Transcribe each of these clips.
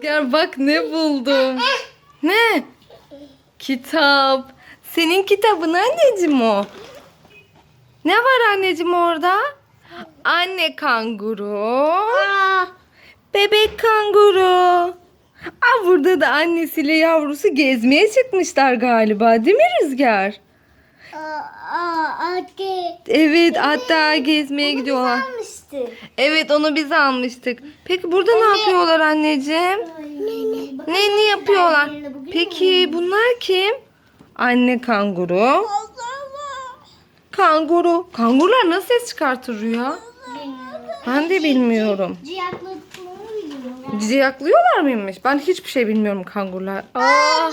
Gel bak ne buldum. Ne? Kitap. Senin kitabın anneciğim o. Ne var anneciğim orada? Anne kanguru. Bebek kanguru. Aa, burada da annesiyle yavrusu gezmeye çıkmışlar galiba değil mi Rüzgar? Evet hatta gezmeye gidiyorlar. Almıştı. Evet onu biz almıştık. Peki burada ne yapıyorlar anneciğim? Ne ne yapıyorlar? Peki bunlar kim? Anne kanguru. Kanguru. Kangurular nasıl ses çıkartır Rüya? Ben de bilmiyorum. Ciyaklıyorlar mıymış? Ben hiçbir şey bilmiyorum kangurular. Aa,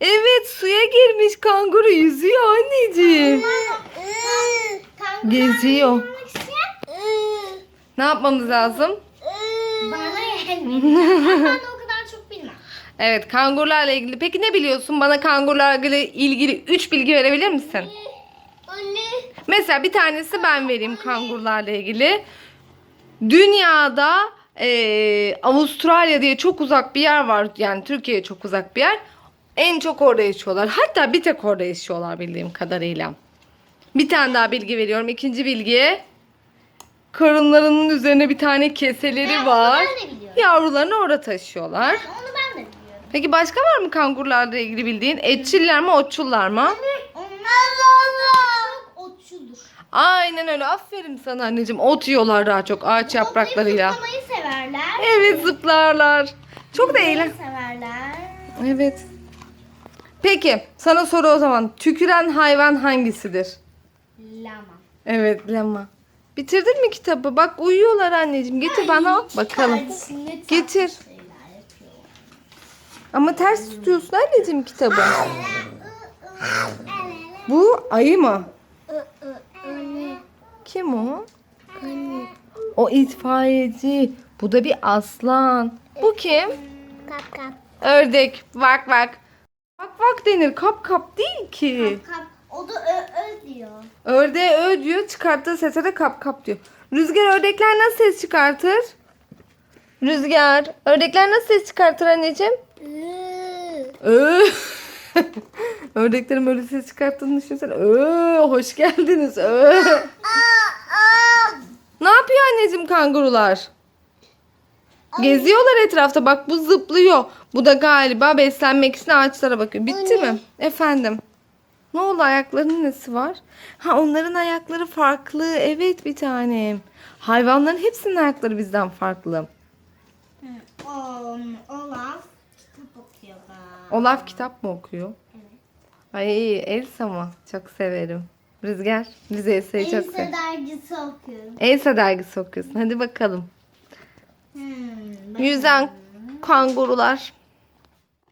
evet suya girmiş kanguru yüzüyor anneciğim. Geziyor. Ne yapmamız lazım? Bana yani. ben de o kadar çok bilmem. Evet kangurularla ilgili. Peki ne biliyorsun? Bana kangurularla ilgili 3 bilgi verebilir misin? Anne. Mesela bir tanesi ben vereyim kangurularla ilgili. Dünyada eee, Avustralya diye çok uzak bir yer var. Yani Türkiye'ye çok uzak bir yer. En çok orada yaşıyorlar. Hatta bir tek orada yaşıyorlar bildiğim kadarıyla. Bir tane daha bilgi veriyorum. İkinci bilgi. Karınlarının üzerine bir tane keseleri var. De biliyorum. Yavrularını orada taşıyorlar. Onu ben de biliyorum. Peki başka var mı kangurularla ilgili bildiğin? Etçiller mi, otçullar mı? Onlar çok otçuldur. Aynen öyle. Aferin sana anneciğim. Ot yiyorlar daha çok ağaç yapraklarıyla. Zıplamayı severler. Evet zıplarlar. Çok da eğlen. severler. Evet. Peki sana soru o zaman. Tüküren hayvan hangisidir? Lama. Evet lama. Bitirdin mi kitabı? Bak uyuyorlar anneciğim. Getir bana bakalım. Kardeşine Getir. Ama ters tutuyorsun anneciğim kitabı. Bu ayı mı? Kim o? O itfaiyeci. Bu da bir aslan. Bu kim? Kap kap. Ördek. Bak bak. Bak bak denir. Kap kap değil ki. Kap. O da ö, ö diyor. Ördeğe ö diyor. Çıkarttığı sese de kap kap diyor. Rüzgar ördekler nasıl ses çıkartır? Rüzgar. Ördekler nasıl ses çıkartır anneciğim? Ö. Ördeklerin böyle ses çıkarttığını düşünsene. Ö, hoş geldiniz. Ö. Ne yapıyor anneciğim kangurular? Geziyorlar etrafta. Bak bu zıplıyor. Bu da galiba beslenmek için ağaçlara bakıyor. Bitti mi? Efendim. Ne oldu ayaklarının nesi var? Ha onların ayakları farklı. Evet bir tanem. Hayvanların hepsinin ayakları bizden farklı. Um, Olaf kitap okuyor. Olaf kitap mı okuyor? Ay Elsa mı? Çok severim. Rüzgar. Biz Elsa'yı çok Elsa seviyoruz. dergisi okuyorum. Elsa dergisi okuyorsun. Hadi bakalım. Hmm, Yüzen kangurular.